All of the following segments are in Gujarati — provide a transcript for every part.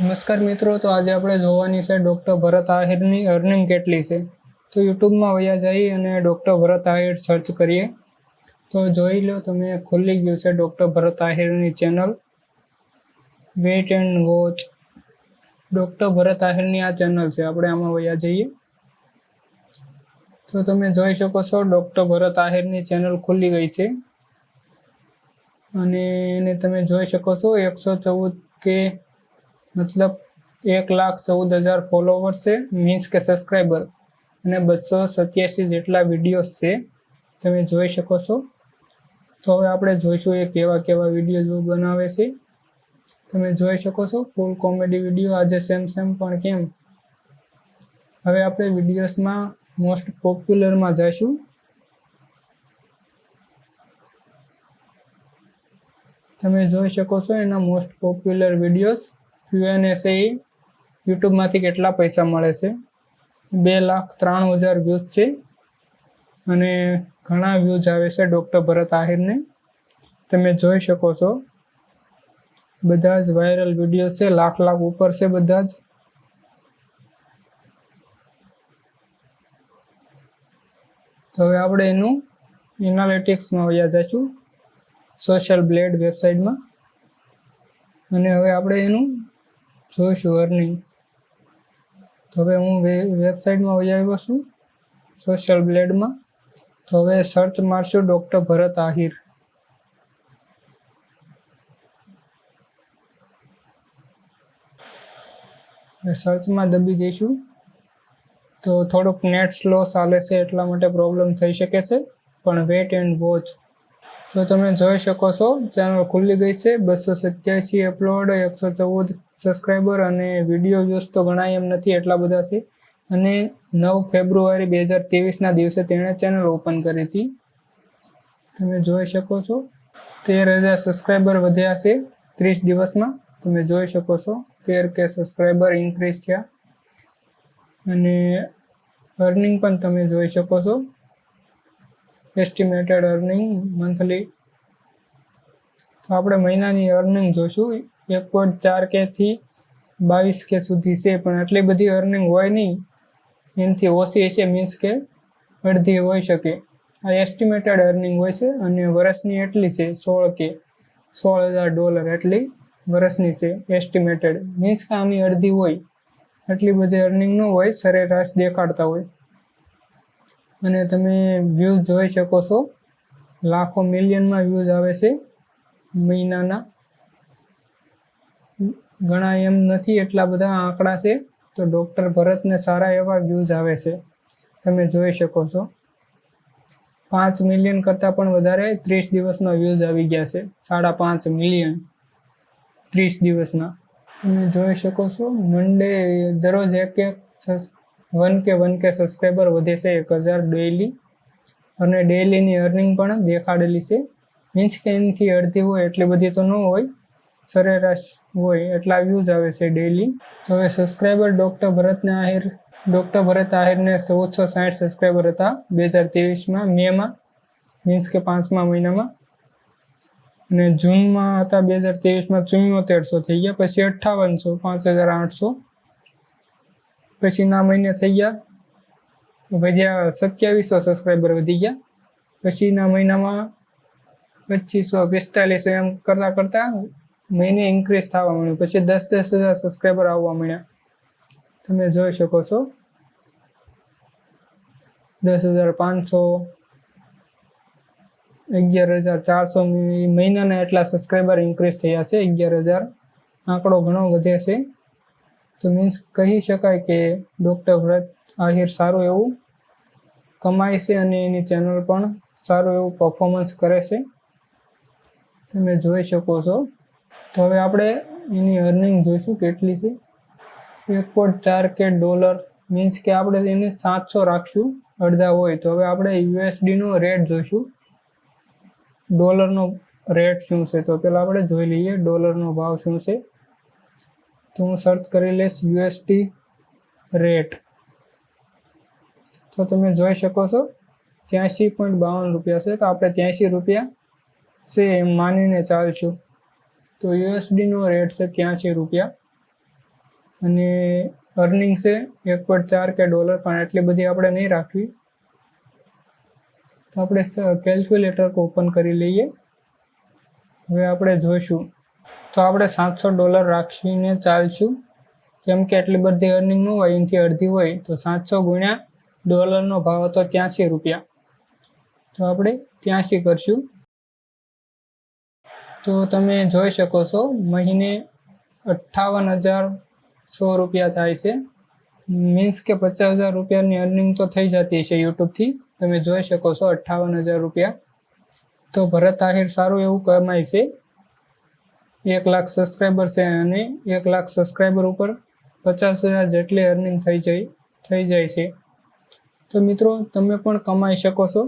નમસ્કાર મિત્રો, તો આજે આપણે જોવાની છે ડૉક્ટર ભરત આહિરની અર્નિંગ કેટલી છે? તો યુટ્યુબમાં વયા જઈ અને ડૉક્ટર ભરત આહિર સર્ચ કરીએ. તો જોઈ લો, તમે ખુલ્લી ગયું છે doctor Bharat આહિરની channel wait and watch doctor Bharat આહિરની આ ચેનલ છે, આપણે આમાં વયા જઈએ. તો તમે જોઈ શકો છો ડૉક્ટર ભરત આહિરની ચેનલ ખુલ્લી ગઈ છે. અને એને તમે જોઈ શકો છો, એકસો ચૌદ કે મતલબ એક લાખ ચૌદ હજાર ફોલોવર્સ છે મીન્સ કે સબસ્ક્રાઈબર અને બસો સત્યાસી જેટલા વિડીયોઝ છે, તમે જોઈ શકો છો. તો હવે આપણે જોઈશું એ કેવા કેવા વીડિયો બનાવે છે. તમે જોઈ શકો છો ફૂલ કોમેડી વીડિયો આજે સેમ સેમ પણ કેમ? હવે આપણે વિડીયોઝમાં મોસ્ટ પોપ્યુલરમાં જઈશું. તમે જોઈ શકો છો એના મોસ્ટ પોપ્યુલર વિડીયોઝ યુએનએસએ યુટ્યુબમાંથી કેટલા પૈસા મળે છે? બે લાખ ત્રાણું હજાર વ્યૂઝ છે. અને ઘણા વ્યૂઝ આવે છે ડૉક્ટર ભરત આહિરને. તમે જોઈ શકો છો. બધા જ વાયરલ વીડિયો છે. લાખ લાખ ઉપર છે બધા જ. તો હવે આપણે એનું એનાલિટિક્સમાં વયા જઈશું. સોશિયલ બ્લેડ વેબસાઇટમાં અને હવે આપણે એનું જોઈશું અર્નિંગ તો હવે હું વેબસાઇટમાં વહી આવ્યો છું સોશિયલ બ્લેડમાં તો હવે સર્ચ મારશું ડૉક્ટર ભરત આહિર. સર્ચમાં દબી દઈશું તો થોડુંક નેટ સ્લો ચાલે છે, એટલા માટે પ્રોબ્લેમ થઈ શકે છે, પણ વેટ એન્ડ વોચ તો તમે જોઈ શકો છો ચેનલ ખુલ્લી ગઈ છે, બસો સત્યાસી અપલોડ એકસો ચૌદ સબસ્ક્રાઈબર અને વીડિયો વ્યૂઝ તો ગણાય એમ નથી, એટલા બધા છે. અને નવ ફેબ્રુઆરી બે હજાર ત્રેવીસના દિવસે તેણે ચેનલ ઓપન કરી હતી. તમે જોઈ શકો છો. તેર હજાર સબસ્ક્રાઈબર વધ્યા છે ત્રીસ દિવસમાં. તમે જોઈ શકો છો. તેર કે સબસ્ક્રાઈબર ઇન્ક્રીઝ થયા. અને અર્નિંગ પણ તમે જોઈ શકો છો. એસ્ટિમેટેડ અર્નિંગ મંથલી તો આપણે મહિનાની અર્નિંગ જોઈશું એક પોઈન્ટ ચાર કેથી બાવીસ કે સુધી છે, પણ આટલી બધી અર્નિંગ હોય નહીં. એનાથી ઓછી હશે મીન્સ કે અડધી હોઈ શકે. આ એસ્ટિમેટેડ અર્નિંગ હોય છે અને વર્ષની એટલી છે, સોળ કે સોળ હજાર ડોલર એટલી વર્ષની છે એસ્ટિમેટેડ મીન્સ કે આની અડધી હોય. એટલી બધી અર્નિંગ ન હોય, સરેરાશ દેખાડતા હોય. અને તમે વ્યૂઝ જોઈ શકો છો. લાખો મિલિયનમાં વ્યૂઝ આવે છે મહિનાના. ઘણા એમ નથી એટલા બધા આંકડા છે. તો ડૉક્ટર ભરતને સારા એવા વ્યૂઝ આવે છે. તમે જોઈ શકો છો. પાંચ મિલિયન કરતાં પણ વધારે ત્રીસ દિવસના વ્યૂઝ આવી ગયા છે. સાડા પાંચ મિલિયન ત્રીસ દિવસના. તમે જોઈ શકો છો મંડે દરરોજ એક એક વન કે વન કે સબસ્ક્રાઈબર વધે છે એક હજાર ડેઈલી અને ડેઈલીની અર્નિંગ પણ દેખાડેલી છે. મીન્સ કે એનાથી અડધી હોય એટલી બધી તો ન હોય. સરેરાશ હોય એટલા વ્યૂઝ આવે છે ડેઈલી તો હવે સબસ્ક્રાઈબર ડૉક્ટર ભરતને આહિર ડૉક્ટર ભરત આહિરને ચૌદસો સાઠ સબસ્ક્રાઈબર હતા બે હજાર ત્રેવીસમાં મેમાં મીન્સ કે પાંચમા મહિનામાં. અને જૂનમાં હતા બે હજાર ત્રેવીસમાં ચુમ્મોતેરસો થઈ ગયા, પછી અઠ્ઠાવનસો, પાંચ હજાર આઠસો. પછીના મહિને થઈ ગયા વધ્યા સત્યાવીસો સબસ્ક્રાઈબર વધી ગયા. પછીના મહિનામાં પચીસો, પિસ્તાલીસો એમ કરતાં કરતાં મહિને ઇન્ક્રીઝ થવા મળ્યું પછી દસ દસ હજાર સબસ્ક્રાઈબર આવવા મળ્યા તમે જોઈ શકો છો. દસ હજાર પાંચસો, અગિયાર હજાર ચારસો મહિનાના એટલા સબસ્ક્રાઈબર ઇન્ક્રીઝ થયા છે. અગિયાર હજાર આંકડો ઘણો વધે છે. તો મીન્સ કહી શકાય કે ડૉક્ટર વ્રત આહિર સારું એવું કમાય છે અને એની ચેનલ પણ સારું એવું પરફોર્મન્સ કરે છે. તમે જોઈ શકો છો. તો હવે આપણે એની અર્નિંગ જોઈશું કેટલી છે? એક પોઈન્ટ ચાર કે ડોલર. મીન્સ કે આપણે એને સાતસો રાખશું અડધા હોય. તો હવે આપણે યુએસડીનો રેટ જોઈશું. ડોલરનો રેટ શું છે? તો પહેલાં આપણે જોઈ લઈએ ડોલરનો ભાવ શું છે? તો હું સર્ચ કરી લઈશ યુએસડી રેટ તો તમે જોઈ શકો છો ત્યાંસી પોઈન્ટ બાવન રૂપિયા છે. તો આપણે ત્યાંસી રૂપિયા છે એમ માનીને ચાલશું. તો યુએસડીનો રેટ છે ત્યાંસી રૂપિયા. અને અર્નિંગ છે એક પોઈન્ટ ચાર કે ડોલર પણ એટલી બધી આપણે નહીં રાખવી. તો આપણે કેલ્ક્યુલેટર ઓપન કરી લઈએ. હવે આપણે જોઈશું. તો આપણે સાતસો ડોલર રાખીને ચાલશું. કેમ કે એટલી બધી અર્નિંગ ન હોય એનાથી અડધી હોય, તો સાતસો ગુણ્યા ડોલરનો ભાવ હતો ત્યાંસી રૂપિયા. તો આપણે ત્યાંસી કરશું. તો તમે જોઈ શકો છો, મહિને અઠ્ઠાવન હજાર સો રૂપિયા થાય છે. મીન્સ કે પચાસ હજાર રૂપિયાની અર્નિંગ તો થઈ જતી છે યુટ્યુબથી. તમે જોઈ શકો છો અઠ્ઠાવન હજાર રૂપિયા. તો ભરત આહિર સારું એવું કમાય છે. એક લાખ સબસ્ક્રાઈબર છે અને એક લાખ સબસ્ક્રાઈબર ઉપર પચાસ હજાર જેટલી અર્નિંગ થઈ જાય થઈ જાય છે. તો મિત્રો, તમે પણ કમાઈ શકો છો.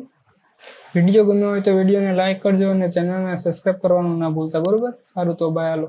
વીડિયો ગમ્યો હોય તો વિડીયોને લાઇક કરજો અને ચેનલને સબસ્ક્રાઇબ કરવાનું ના ભૂલતા, બરાબર? સારું તો બાય હાલો.